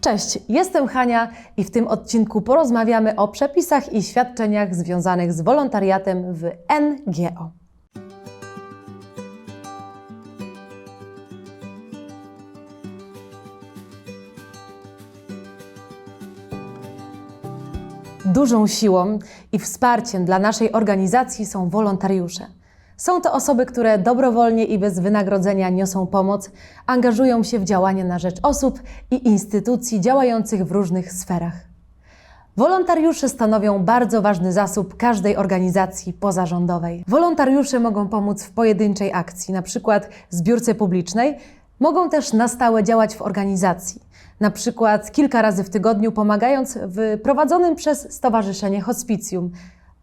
Cześć, jestem Hania i w tym odcinku porozmawiamy o przepisach i świadczeniach związanych z wolontariatem w NGO. Dużą siłą i wsparciem dla naszej organizacji są wolontariusze. Są to osoby, które dobrowolnie i bez wynagrodzenia niosą pomoc, angażują się w działania na rzecz osób i instytucji działających w różnych sferach. Wolontariusze stanowią bardzo ważny zasób każdej organizacji pozarządowej. Wolontariusze mogą pomóc w pojedynczej akcji, np. zbiórce publicznej, mogą też na stałe działać w organizacji, np. kilka razy w tygodniu pomagając w prowadzonym przez Stowarzyszenie Hospicjum.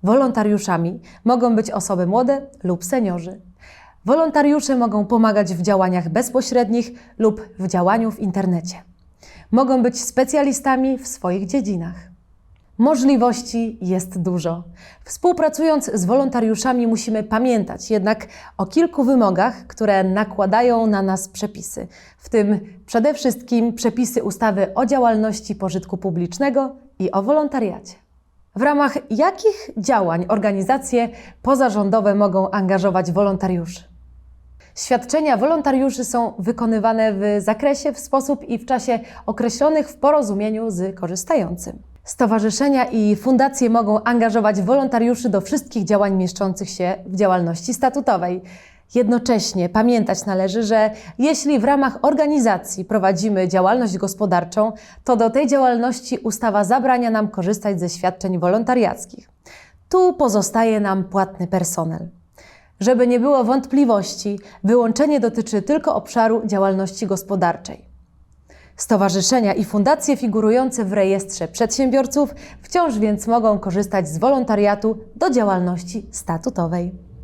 Wolontariuszami mogą być osoby młode lub seniorzy. Wolontariusze mogą pomagać w działaniach bezpośrednich lub w działaniu w internecie. Mogą być specjalistami w swoich dziedzinach. Możliwości jest dużo. Współpracując z wolontariuszami musimy pamiętać jednak o kilku wymogach, które nakładają na nas przepisy, w tym przede wszystkim przepisy ustawy o działalności pożytku publicznego i o wolontariacie. W ramach jakich działań organizacje pozarządowe mogą angażować wolontariuszy? Świadczenia wolontariuszy są wykonywane w zakresie, w sposób i w czasie określonych w porozumieniu z korzystającym. Stowarzyszenia i fundacje mogą angażować wolontariuszy do wszystkich działań mieszczących się w działalności statutowej. Jednocześnie pamiętać należy, że jeśli w ramach organizacji prowadzimy działalność gospodarczą, to do tej działalności ustawa zabrania nam korzystać ze świadczeń wolontariackich. Tu pozostaje nam płatny personel. Żeby nie było wątpliwości, wyłączenie dotyczy tylko obszaru działalności gospodarczej. Stowarzyszenia i fundacje figurujące w rejestrze przedsiębiorców wciąż więc mogą korzystać z wolontariatu do działalności statutowej.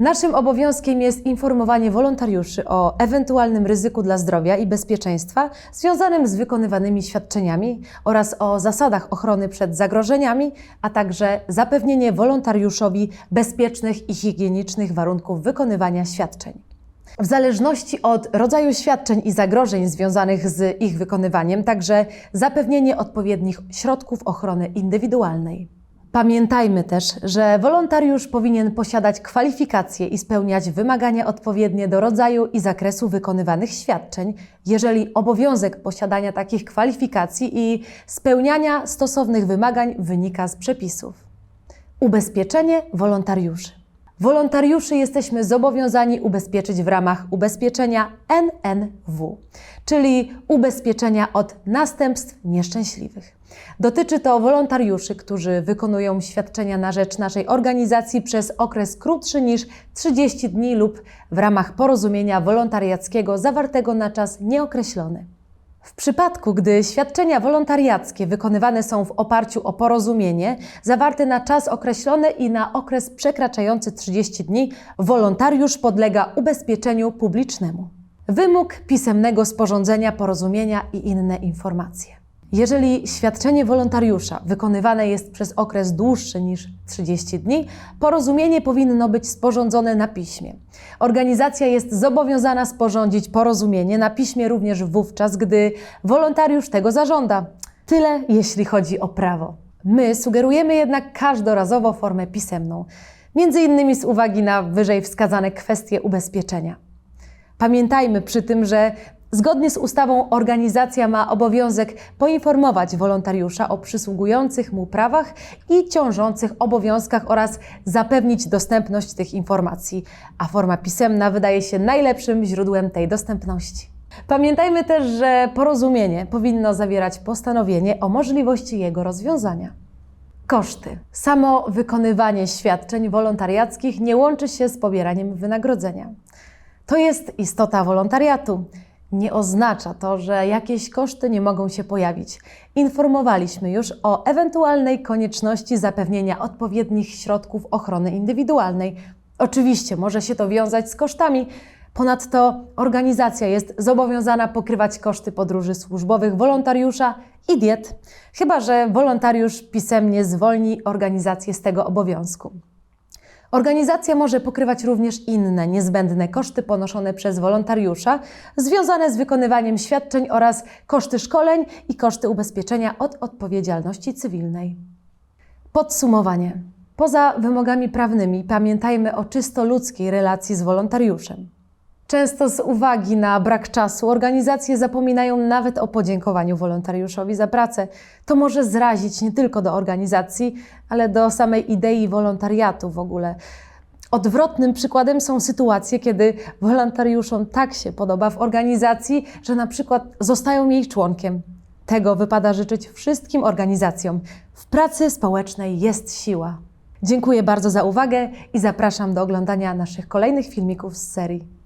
Naszym obowiązkiem jest informowanie wolontariuszy o ewentualnym ryzyku dla zdrowia i bezpieczeństwa związanym z wykonywanymi świadczeniami oraz o zasadach ochrony przed zagrożeniami, a także zapewnienie wolontariuszowi bezpiecznych i higienicznych warunków wykonywania świadczeń. W zależności od rodzaju świadczeń i zagrożeń związanych z ich wykonywaniem, także zapewnienie odpowiednich środków ochrony indywidualnej. Pamiętajmy też, że wolontariusz powinien posiadać kwalifikacje i spełniać wymagania odpowiednie do rodzaju i zakresu wykonywanych świadczeń, jeżeli obowiązek posiadania takich kwalifikacji i spełniania stosownych wymagań wynika z przepisów. Ubezpieczenie wolontariuszy. Wolontariuszy jesteśmy zobowiązani ubezpieczyć w ramach ubezpieczenia NNW, czyli ubezpieczenia od następstw nieszczęśliwych. Dotyczy to wolontariuszy, którzy wykonują świadczenia na rzecz naszej organizacji przez okres krótszy niż 30 dni lub w ramach porozumienia wolontariackiego zawartego na czas nieokreślony. W przypadku, gdy świadczenia wolontariackie wykonywane są w oparciu o porozumienie zawarte na czas określony i na okres przekraczający 30 dni, wolontariusz podlega ubezpieczeniu publicznemu. Wymóg pisemnego sporządzenia porozumienia i inne informacje. Jeżeli świadczenie wolontariusza wykonywane jest przez okres dłuższy niż 30 dni, porozumienie powinno być sporządzone na piśmie. Organizacja jest zobowiązana sporządzić porozumienie na piśmie również wówczas, gdy wolontariusz tego zażąda. Tyle, jeśli chodzi o prawo. My sugerujemy jednak każdorazowo formę pisemną, między innymi z uwagi na wyżej wskazane kwestie ubezpieczenia. Pamiętajmy przy tym, że Zgodnie z ustawą organizacja ma obowiązek poinformować wolontariusza o przysługujących mu prawach i ciążących obowiązkach oraz zapewnić dostępność tych informacji, a forma pisemna wydaje się najlepszym źródłem tej dostępności. Pamiętajmy też, że porozumienie powinno zawierać postanowienie o możliwości jego rozwiązania. Koszty. Samo wykonywanie świadczeń wolontariackich nie łączy się z pobieraniem wynagrodzenia. To jest istota wolontariatu nie oznacza to, że jakieś koszty nie mogą się pojawić. Informowaliśmy już o ewentualnej konieczności zapewnienia odpowiednich środków ochrony indywidualnej. Oczywiście może się to wiązać z kosztami. Ponadto organizacja jest zobowiązana pokrywać koszty podróży służbowych wolontariusza i diet, chyba że wolontariusz pisemnie zwolni organizację z tego obowiązku. Organizacja może pokrywać również inne niezbędne koszty ponoszone przez wolontariusza związane z wykonywaniem świadczeń oraz koszty szkoleń i koszty ubezpieczenia od odpowiedzialności cywilnej. Podsumowanie. Poza wymogami prawnymi pamiętajmy o czysto ludzkiej relacji z wolontariuszem. Często z uwagi na brak czasu organizacje zapominają nawet o podziękowaniu wolontariuszowi za pracę. To może zrazić nie tylko do organizacji, ale do samej idei wolontariatu w ogóle. Odwrotnym przykładem są sytuacje, kiedy wolontariuszom tak się podoba w organizacji, że na przykład zostają jej członkiem. Tego wypada życzyć wszystkim organizacjom. W pracy społecznej jest siła. Dziękuję bardzo za uwagę i zapraszam do oglądania naszych kolejnych filmików z serii.